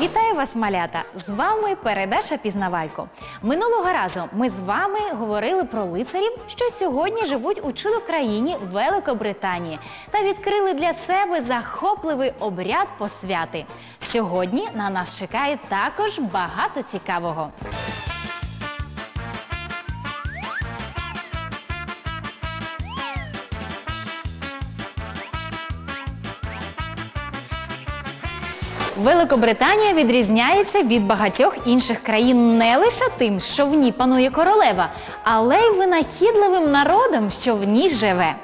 Вітаю вас, малята! З вами передача Пізнавайко. Минулого разу ми з вами говорили про лицарів, що сьогодні живуть у чудо країні Великобританії та відкрили для себе захопливий обряд посвяти. Сьогодні на нас чекає також багато цікавого. Великобританія відрізняється від багатьох інших країн не лише тим, що в ній панує королева, але й винахідливим народом, що в ній живе.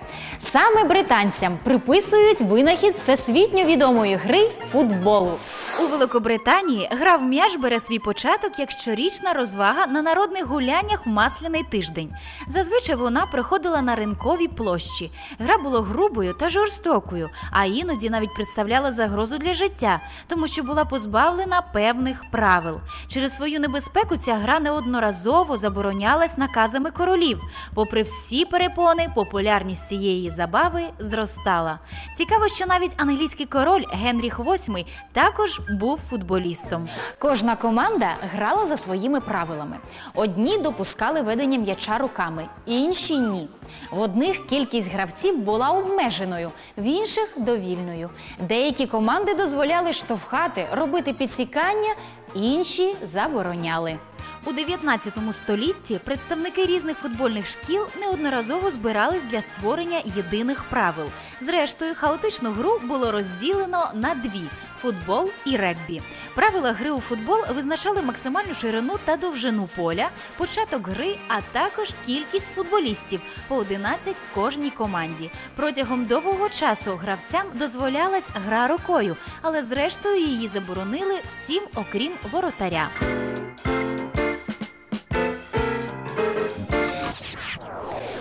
Саме британцям приписують винахід всесвітньо відомої гри футболу. У Великобританії гра в м'яч бере свій початок як щорічна розвага на народних гуляннях в масляний тиждень. Зазвичай вона приходила на ринковій площі. Гра була грубою та жорстокою, а іноді навіть представляла загрозу для життя, тому що була позбавлена певних правил. Через свою небезпеку ця гра неодноразово заборонялась наказами королів. Попри всі перепони, популярність цієї забави зростала. Цікаво, що навіть англійський король Генріх VIII також був футболістом. Кожна команда грала за своїми правилами. Одні допускали ведення м'яча руками, інші ні. В одних кількість гравців була обмеженою, в інших довільною. Деякі команди дозволяли штовхати, робити підсікання, інші забороняли. У 19 столітті представники різних футбольних шкіл неодноразово збирались для створення єдиних правил. Зрештою, хаотичну гру було розділено на дві футбол і регбі. Правила гри у футбол визначали максимальну ширину та довжину поля, початок гри, а також кількість футболістів по 11 в кожній команді. Протягом довгого часу гравцям дозволялась гра рукою, але зрештою її заборонили всім, окрім воротаря.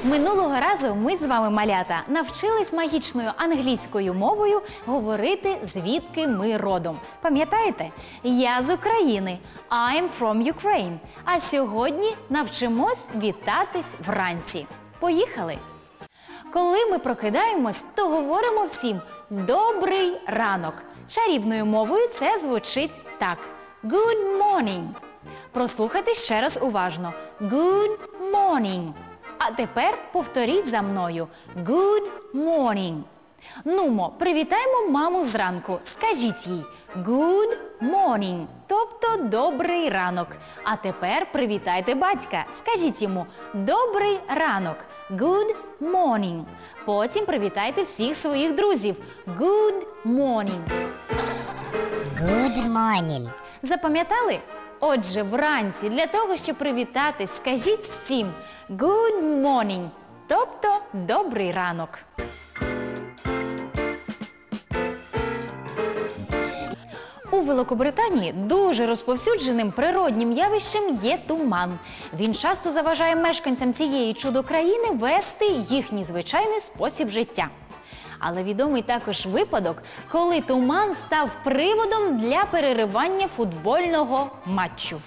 Минулого разу ми з вами, малята, навчились магічною англійською мовою говорити, звідки ми родом. Пам'ятаєте? Я з України. I'm from Ukraine. А сьогодні навчимось вітатись вранці. Поїхали! Коли ми прокидаємось, то говоримо всім добрий ранок. Чарівною мовою це звучить так: Good morning. Прослухайте ще раз уважно. Good morning. А тепер повторіть за мною Good morning. Нумо, привітаємо маму зранку. Скажіть їй Good morning, тобто добрий ранок. А тепер привітайте батька. Скажіть йому Добрий ранок. Good morning. Потім привітайте всіх своїх друзів. Good morning. Good morning. Запам'ятали? Отже, вранці для того, щоб привітатись, скажіть всім Good morning, тобто добрий ранок. У Великобританії дуже розповсюдженим природнім явищем є туман. Він часто заважає мешканцям цієї чудо-країни вести їхній звичайний спосіб життя. Але відомий також випадок, коли туман став приводом для переривання футбольного матчу.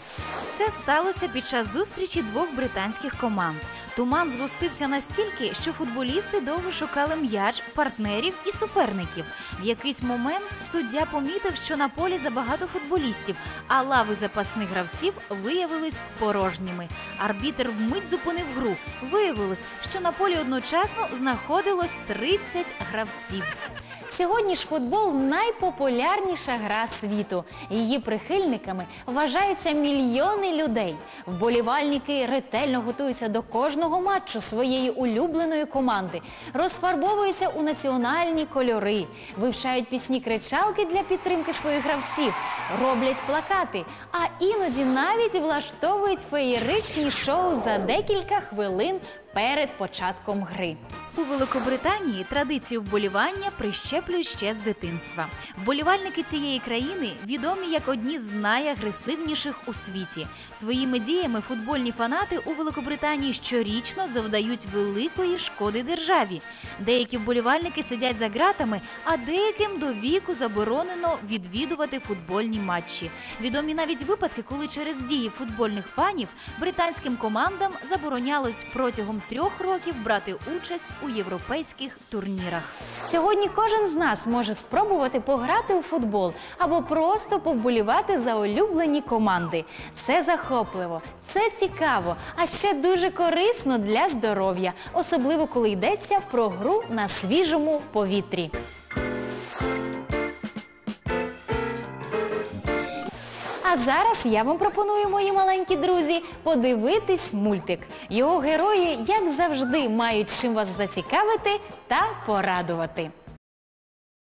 Це сталося під час зустрічі двох британських команд. Туман згустився настільки, що футболісти довго шукали м'яч, партнерів і суперників. В якийсь момент суддя помітив, що на полі забагато футболістів, а лави запасних гравців виявились порожніми. Арбітр вмить зупинив гру. Виявилось, що на полі одночасно знаходилось 30 гравців. Сьогодні ж футбол найпопулярніша гра світу. Її прихильниками вважаються мільйони людей. Вболівальники ретельно готуються до кожного матчу своєї улюбленої команди, розфарбовуються у національні кольори, вивчають пісні кричалки для підтримки своїх гравців, роблять плакати, а іноді навіть влаштовують феєричні шоу за декілька хвилин перед початком гри. У Великобританії традицію вболівання прищеплюють ще з дитинства. Вболівальники цієї країни відомі як одні з найагресивніших у світі. Своїми діями футбольні фанати у Великобританії щорічно завдають великої шкоди державі. Деякі вболівальники сидять за ґратами, а деяким до віку заборонено відвідувати футбольні матчі. Відомі навіть випадки, коли через дії футбольних фанів британським командам заборонялось трьох років брати участь у європейських турнірах. Сьогодні кожен з нас може спробувати пограти у футбол або просто повболівати за улюблені команди. Це захопливо, це цікаво, а ще дуже корисно для здоров'я, особливо коли йдеться про гру на свіжому повітрі. А зараз я вам пропоную, мої маленькі друзі, подивитись мультик. Його герої, як завжди, мають чим вас зацікавити та порадувати.